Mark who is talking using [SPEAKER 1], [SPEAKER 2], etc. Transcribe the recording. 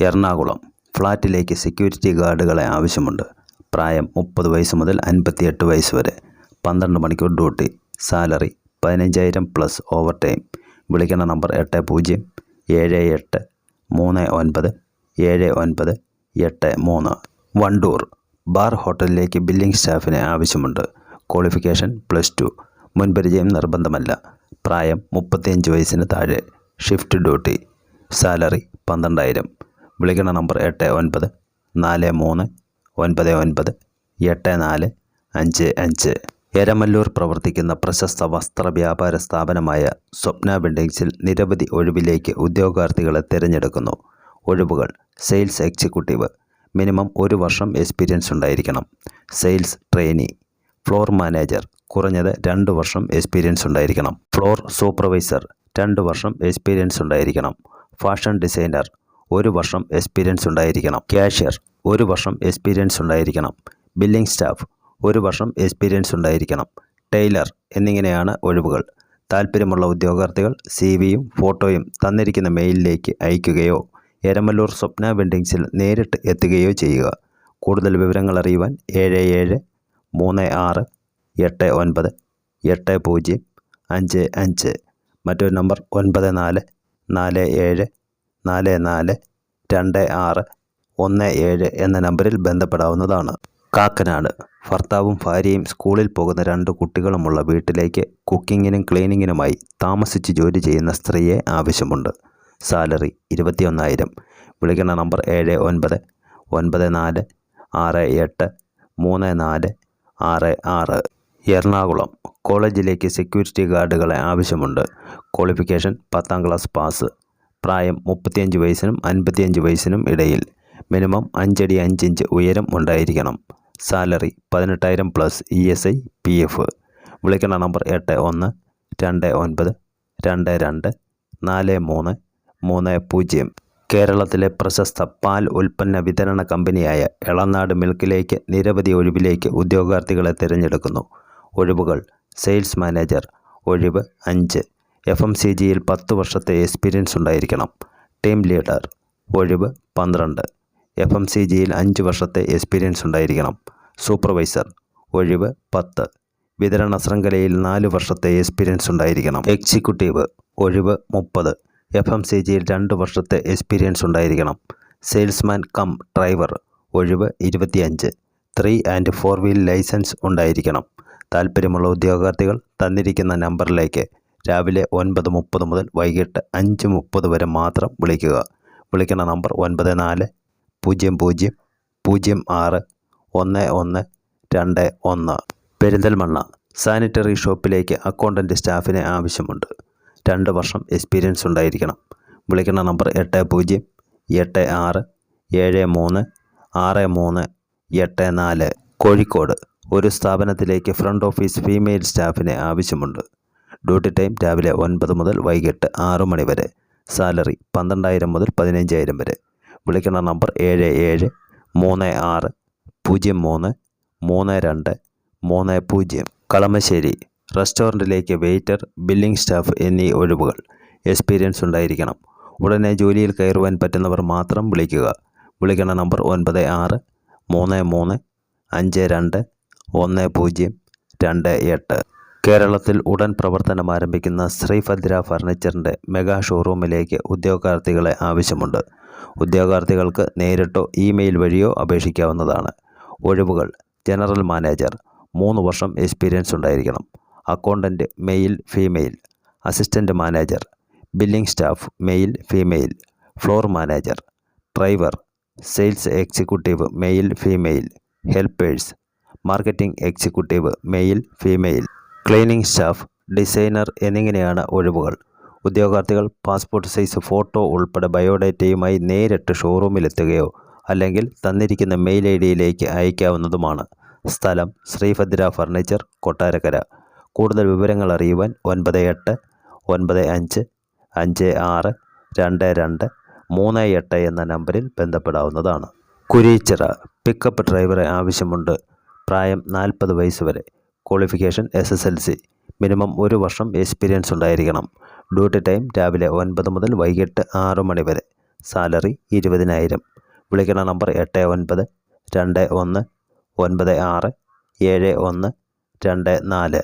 [SPEAKER 1] Ernakulam. ഫ്ളാറ്റിലേക്ക് security ഗാർഡുകളെ ആവശ്യമുണ്ട്. പ്രായം മുപ്പത് വയസ്സ് മുതൽ അൻപത്തിയെട്ട് വയസ്സ് വരെ. പന്ത്രണ്ട് മണിക്കൂർ ഡ്യൂട്ടി. സാലറി പതിനഞ്ചായിരം പ്ലസ് ഓവർ ടൈം വിളിക്കുന്ന നമ്പർ എട്ട് പൂജ്യം ഏഴ് എട്ട് മൂന്ന് ഒൻപത് ഏഴ് ഒൻപത് എട്ട് മൂന്ന്. വണ്ടൂർ. ബാർ ഹോട്ടലിലേക്ക് ബില്ലിംഗ് സ്റ്റാഫിനെ ആവശ്യമുണ്ട്. Qualification plus two. മുൻപരിചയം നിർബന്ധമല്ല. പ്രായം മുപ്പത്തിയഞ്ച് വയസ്സിന് താഴെ. Shift duty. സാലറി പന്ത്രണ്ടായിരം. വിളിക്കുന്ന നമ്പർ എട്ട് ഒൻപത് നാല് മൂന്ന് ഒൻപത് ഒൻപത് എട്ട് നാല് അഞ്ച് അഞ്ച്. എരമല്ലൂർ പ്രവർത്തിക്കുന്ന പ്രശസ്ത വസ്ത്ര വ്യാപാര സ്ഥാപനമായ സ്വപ്ന ബിൽഡിങ്സിൽ നിരവധി ഒഴിവിലേക്ക് ഉദ്യോഗാർത്ഥികളെ തിരഞ്ഞെടുക്കുന്നു. ഒഴിവുകൾ സെയിൽസ് എക്സിക്യൂട്ടീവ് മിനിമം ഒരു വർഷം എക്സ്പീരിയൻസ് ഉണ്ടായിരിക്കണം. സെയിൽസ് ട്രെയിനി ഫ്ലോർ മാനേജർ കുറഞ്ഞത് രണ്ട് വർഷം എക്സ്പീരിയൻസ് ഉണ്ടായിരിക്കണം. ഫ്ലോർ സൂപ്പർവൈസർ രണ്ട് വർഷം എക്സ്പീരിയൻസ് ഉണ്ടായിരിക്കണം. ഫാഷൻ ഡിസൈനർ ഒരു വർഷം എക്സ്പീരിയൻസ് ഉണ്ടായിരിക്കണം. ക്യാഷ്യർ ഒരു വർഷം എക്സ്പീരിയൻസ് ഉണ്ടായിരിക്കണം. ബില്ലിംഗ് സ്റ്റാഫ് ഒരു വർഷം എക്സ്പീരിയൻസ് ഉണ്ടായിരിക്കണം. ടൈലർ എന്നിങ്ങനെയാണ് ഒഴിവുകൾ. താൽപ്പര്യമുള്ള ഉദ്യോഗാർത്ഥികൾ സി വിയും ഫോട്ടോയും തന്നിരിക്കുന്ന മെയിലിലേക്ക് അയയ്ക്കുകയോ എരമല്ലൂർ സ്വപ്ന വെൻഡിങ്സിൽ നേരിട്ട് എത്തുകയോ ചെയ്യുക. കൂടുതൽ വിവരങ്ങൾ അറിയുവാൻ ഏഴ് ഏഴ് മൂന്ന് ആറ് എട്ട് ഒൻപത് എട്ട് പൂജ്യം അഞ്ച് അഞ്ച്. മറ്റൊരു നമ്പർ ഒൻപത് നാല് നാല് ഏഴ് നാല് നാല് രണ്ട് ആറ് ഒന്ന് ഏഴ് എന്ന നമ്പറിൽ ബന്ധപ്പെടാവുന്നതാണ്. കാക്കനാട്. ഭർത്താവും ഭാര്യയും സ്കൂളിൽ പോകുന്ന രണ്ട് കുട്ടികളുമുള്ള വീട്ടിലേക്ക് കുക്കിങ്ങിനും ക്ലീനിങ്ങിനുമായി താമസിച്ച് ജോലി ചെയ്യുന്ന സ്ത്രീയെ ആവശ്യമുണ്ട്. സാലറി ഇരുപത്തിയൊന്നായിരം. വിളിക്കുന്ന നമ്പർ ഏഴ് ഒൻപത് ഒൻപത് നാല് ആറ് എട്ട് മൂന്ന് നാല് ആറ് ആറ്. എറണാകുളം. കോളേജിലേക്ക് സെക്യൂരിറ്റി ഗാർഡുകളെ ആവശ്യമുണ്ട്. ക്വാളിഫിക്കേഷൻ പത്താം ക്ലാസ് പാസ്. പ്രായം മുപ്പത്തിയഞ്ച് വയസ്സിനും അൻപത്തിയഞ്ച് വയസ്സിനും ഇടയിൽ മിനിമം അഞ്ചടി ഇഞ്ച് ഉയരം ഉണ്ടായിരിക്കണം. സാലറി പതിനെട്ടായിരം plus E S I P F. വിളിക്കേണ്ട നമ്പർ എട്ട് ഒന്ന് രണ്ട് ഒൻപത് രണ്ട് രണ്ട് നാല് മൂന്ന് മൂന്ന് പൂജ്യം. കേരളത്തിലെ പ്രശസ്ത പാൽ ഉൽപ്പന്ന വിതരണ കമ്പനിയായ ഇളനാട് മിൽക്കിലേക്ക് നിരവധി ഒഴിവിലേക്ക് ഉദ്യോഗാർത്ഥികളെ തിരഞ്ഞെടുക്കുന്നു. ഒഴിവുകൾ സെയിൽസ് മാനേജർ ഒഴിവ് അഞ്ച്. എഫ് എം സി ജിയിൽ പത്ത് വർഷത്തെ എക്സ്പീരിയൻസ് ഉണ്ടായിരിക്കണം ടീം ലീഡർ ഒഴിവ് പന്ത്രണ്ട്. എഫ് എം സി ജിയിൽ അഞ്ച് വർഷത്തെ എക്സ്പീരിയൻസ് ഉണ്ടായിരിക്കണം സൂപ്പർവൈസർ ഒഴിവ് പത്ത്. വിതരണ ശൃംഖലയിൽ നാല് വർഷത്തെ എക്സ്പീരിയൻസ് ഉണ്ടായിരിക്കണം എക്സിക്യൂട്ടീവ് ഒഴിവ് മുപ്പത്. എഫ് എം സി ജിയിൽ രണ്ട് വർഷത്തെ എക്സ്പീരിയൻസ് ഉണ്ടായിരിക്കണം സെയിൽസ്മാൻ കം ഡ്രൈവർ ഒഴിവ് ഇരുപത്തിയഞ്ച്. Three and four wheel licence ഉണ്ടായിരിക്കണം. താൽപ്പര്യമുള്ള ഉദ്യോഗാർത്ഥികൾ തന്നിരിക്കുന്ന നമ്പറിലേക്ക് രാവിലെ ഒൻപത് മുപ്പത് മുതൽ വൈകിട്ട് അഞ്ച് മുപ്പത് വരെ മാത്രം വിളിക്കുക. വിളിക്കുന്ന നമ്പർ ഒൻപത് നാല് പൂജ്യം പൂജ്യം പൂജ്യം ആറ് ഒന്ന് ഒന്ന് രണ്ട് ഒന്ന്. പെരിന്തൽമണ്ണ സാനിറ്ററി ഷോപ്പിലേക്ക് അക്കൗണ്ടന്റ് സ്റ്റാഫിനെ ആവശ്യമുണ്ട്. രണ്ട് വർഷം എക്സ്പീരിയൻസ് ഉണ്ടായിരിക്കണം. വിളിക്കുന്ന നമ്പർ എട്ട് പൂജ്യം എട്ട് ആറ് ഏഴ് മൂന്ന് ആറ് മൂന്ന് എട്ട് നാല്. കോഴിക്കോട് ഒരു സ്ഥാപനത്തിലേക്ക് ഫ്രണ്ട് ഓഫീസ് ഫീമെയിൽ സ്റ്റാഫിനെ ആവശ്യമുണ്ട്. ഡ്യൂട്ടി ടൈം രാവിലെ ഒൻപത് മുതൽ വൈകിട്ട് ആറ് മണി വരെ. സാലറി പന്ത്രണ്ടായിരം മുതൽ പതിനഞ്ചായിരം വരെ. വിളിക്കുന്ന നമ്പർ ഏഴ് ഏഴ് മൂന്ന് ആറ് പൂജ്യം മൂന്ന് മൂന്ന് രണ്ട് മൂന്ന് പൂജ്യം. കളമശ്ശേരി റെസ്റ്റോറന്റിലേക്ക് വെയിറ്റർ ബില്ലിംഗ് സ്റ്റാഫ് എന്നീ ഒഴിവുകൾ. എക്സ്പീരിയൻസ് ഉണ്ടായിരിക്കണം. ഉടനെ ജോലിയിൽ കയറുവാൻ പറ്റുന്നവർ മാത്രം വിളിക്കുക. വിളിക്കുന്ന നമ്പർ ഒൻപത് ആറ് മൂന്ന് മൂന്ന് അഞ്ച് രണ്ട് ഒന്ന് പൂജ്യം രണ്ട് എട്ട്. കേരളത്തിൽ ഉടൻ പ്രവർത്തനം ആരംഭിക്കുന്ന ശ്രീഭദ്ര ഫർണിച്ചറിന്റെ മെഗാ ഷോറൂമിലേക്ക് ഉദ്യോഗാർത്ഥികളെ ആവശ്യമുണ്ട്. ഉദ്യോഗാർത്ഥികൾക്ക് നേരിട്ടോ ഇമെയിൽ വഴിയോ അപേക്ഷിക്കാവുന്നതാണ്. ഒഴിവുകൾ ജനറൽ മാനേജർ മൂന്ന് വർഷം എക്സ്പീരിയൻസ് ഉണ്ടായിരിക്കണം. Accountant male female. Assistant manager billing staff male female. Floor manager driver sales executive male female. Helpers marketing executive male female. Cleaning staff designer എന്നിങ്ങനെയാണ് ഒഴിവുകൾ. ഉദ്യോഗാർത്ഥികൾ പാസ്പോർട്ട് സൈസ് ഫോട്ടോ ഉൾപ്പെടെ ബയോഡേറ്റയുമായി നേരിട്ട് ഷോറൂമിലെത്തുകയോ അല്ലെങ്കിൽ തന്നിരിക്കുന്ന മെയിൽ ഐ ഡിയിലേക്ക് അയക്കാവുന്നതുമാണ്. സ്ഥലം ശ്രീഭദ്ര ഫർണിച്ചർ കൊട്ടാരക്കര. കൂടുതൽ വിവരങ്ങൾ അറിയുവാൻ ഒൻപത് എട്ട് ഒൻപത് അഞ്ച് അഞ്ച് ആറ് രണ്ട് രണ്ട് മൂന്ന് എട്ട് എന്ന നമ്പറിൽ ബന്ധപ്പെടാവുന്നതാണ്. കുരീച്ചിറ പിക്കപ്പ് ഡ്രൈവറെ ആവശ്യമുണ്ട്. പ്രായം നാൽപ്പത് വയസ്സ് വരെ. Qualification S S L C minimum ഒരു വർഷം എക്സ്പീരിയൻസ് ഉണ്ടായിരിക്കണം. ഡ്യൂട്ടി ടൈം രാവിലെ ഒൻപത് മുതൽ വൈകിട്ട് ആറ് മണി വരെ. സാലറി ഇരുപതിനായിരം. വിളിക്കണ നമ്പർ എട്ട് ഒൻപത് രണ്ട് ഒന്ന് ഒൻപത് ആറ് ഏഴ് ഒന്ന് രണ്ട് നാല്.